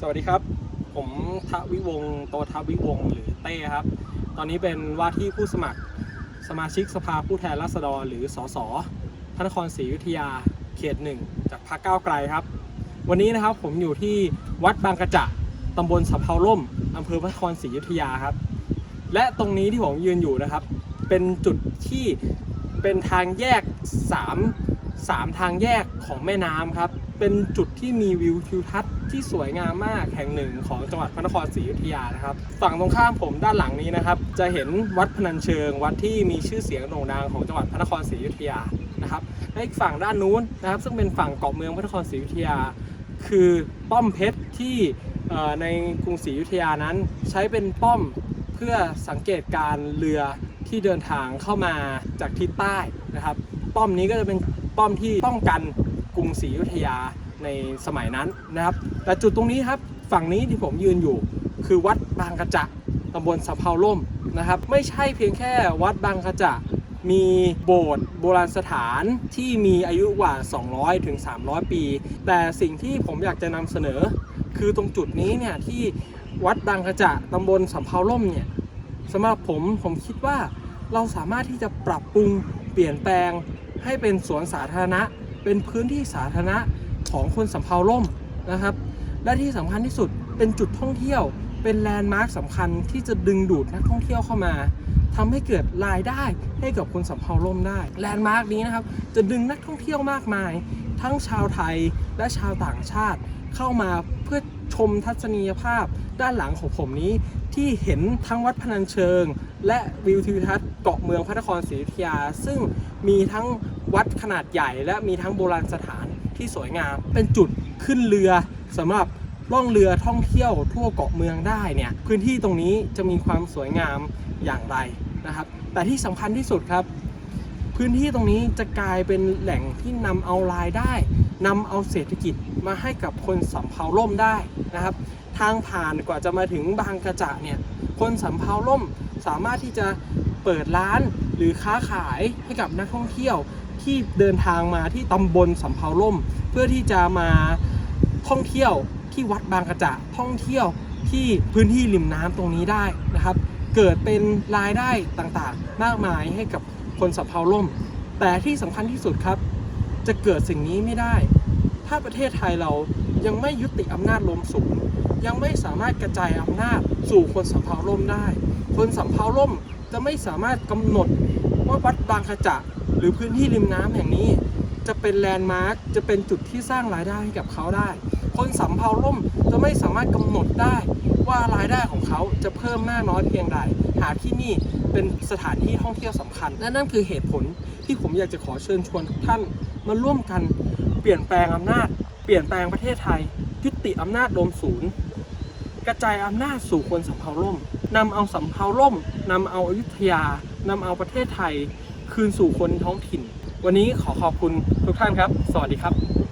สวัสดีครับ ผมทวิวงศ์โตทวิวงหรือเต้ครับ ตอนนี้เป็นว่าที่ผู้สมัครสมาชิกสภาผู้แทนราษฎรหรือสสพระนครศรีอยุธยาเขตหนึ่งจากพรรคก้าวไกลครับ วันนี้นะครับผมอยู่ที่วัดบางกระจะตำบลสะเพาล่มอำเภอพระนครศรีอยุธยาครับ และตรงนี้ที่ผมยืนอยู่นะครับ เป็นจุดที่เป็นทางแยก 3 3 ทางแยกของแม่น้ำครับ เป็นจุดที่มีวิวทิวทัศน์ที่สวยงามมากแห่งหนึ่งของจังหวัดพระนครศรีอยุธยานะครับ ฝั่งตรงข้ามผมด้านหลังนี้นะครับ จะเห็นวัดพนัญเชิง วัดที่มีชื่อเสียงโด่งดังของจังหวัดพระนครศรีอยุธยานะครับและอีกฝั่งด้านนู้นนะครับ ซึ่งเป็นฝั่งเกาะเมืองพระนครศรีอยุธยา คือป้อมเพชรที่ในกรุงศรีอยุธยานั้นใช้เป็นป้อมเพื่อสังเกตการเรือที่เดินทางเข้ามาจากทิศใต้นะครับ ป้อมนี้ก็จะเป็นป้อมที่ป้องกัน กรุงศรีอยุธยาในสมัยนั้นนะครับ แต่จุดตรงนี้ครับฝั่งนี้ที่ผมยืนอยู่คือวัดบางกระจะตำบลสะเพาล่มนะครับ ไม่ใช่เพียงแค่วัดบางกระจะมีโบสถ์โบราณสถานที่มีอายุกว่า 200 ถึง 300 ปี แต่สิ่งที่ผมอยากจะนำเสนอ คือตรงจุดนี้เนี่ยที่วัดบางกระจะตำบลสำเภาล่มเนี่ยสำหรับผมผมคิดว่าเราสามารถที่จะปรับปรุงเปลี่ยนแปลงให้เป็นสวนสาธารณะ เป็นพื้นที่สาธารณะของคนสำเภาล่มนะครับ และที่สำคัญที่สุดเป็นจุดท่องเที่ยว เป็นแลนด์มาร์คสำคัญที่จะดึงดูดนักท่องเที่ยวเข้ามาทำให้เกิดรายได้ให้กับคนสำเภาล่มได้แลนด์มาร์คนี้นะครับจะดึงนักท่องเที่ยวมากมาย ทั้งชาวไทยและชาวต่างชาติเข้ามาเพื่อ ชมทัศนียภาพด้านหลังของผมนี้ ที่เห็นทั้งวัดพนัญเชิง และวิวทิวทัศน์เกาะเมืองพระนครศรีอยุธยา ซึ่งมีทั้งวัดขนาดใหญ่ และมีทั้งโบราณสถานที่สวยงาม เป็นจุดขึ้นเรือสำหรับล่องเรือท่องเที่ยวทั่วเกาะเมืองได้เนี่ยพื้นที่ตรงนี้จะมีความสวยงามอย่างไรนะครับ แต่ที่สำคัญที่สุดครับ พื้นที่ตรงนี้จะกลายเป็นแหล่งที่นำเอารายได้นำเอาเศรษฐกิจมาให้กับคนสำเภาล่มได้นะครับ ทางผ่านกว่าจะมาถึงบางกระจะเนี่ยคนสำเภาล่มสามารถที่จะเปิดร้านหรือค้าขายให้กับนักท่องเที่ยวที่เดินทางมาที่ตำบลสำเภาล่ม เพื่อที่จะมาท่องเที่ยวที่วัดบางกระจะท่องเที่ยวที่พื้นที่ริมน้ำตรงนี้ได้นะครับ เกิดเป็นรายได้ต่างๆ มากมายให้กับ คนสำเภาล่ม แต่ที่สำคัญที่สุดครับ จะเกิดสิ่งนี้ไม่ได้ ถ้าประเทศไทยเรายังไม่ยุติอำนาจลมสูง ยังไม่สามารถกระจายอำนาจสู่คนสำเภาล่มได้ คนสำเภาล่มจะไม่สามารถกำหนดว่าวัดบางขจะหรือพื้นที่ริมน้ำแห่งนี้ จะเป็นแลนด์มาร์คจะเป็นจุดที่สร้างรายได้ให้กับเขาได้ คนสำเภาล่มจะไม่สามารถกำหนดได้ว่ารายได้ของเขาจะเพิ่มมากน้อยเพียงใดหากที่นี่เป็นสถานที่ท่องเที่ยวสำคัญ และนั่นคือเหตุผลที่ผมอยากจะขอเชิญชวนทุกท่านมาร่วมกันเปลี่ยนแปลงอำนาจ เปลี่ยนแปลงประเทศไทยยุติอำนาจโดมศูนย์กระจายอำนาจสู่คนสำเภาล่มนำเอาสำเภาล่มนำเอาอยุธยานำเอาประเทศไทย คืนสู่คนท้องถิ่น วันนี้ขอขอบคุณทุกท่านครับ สวัสดีครับ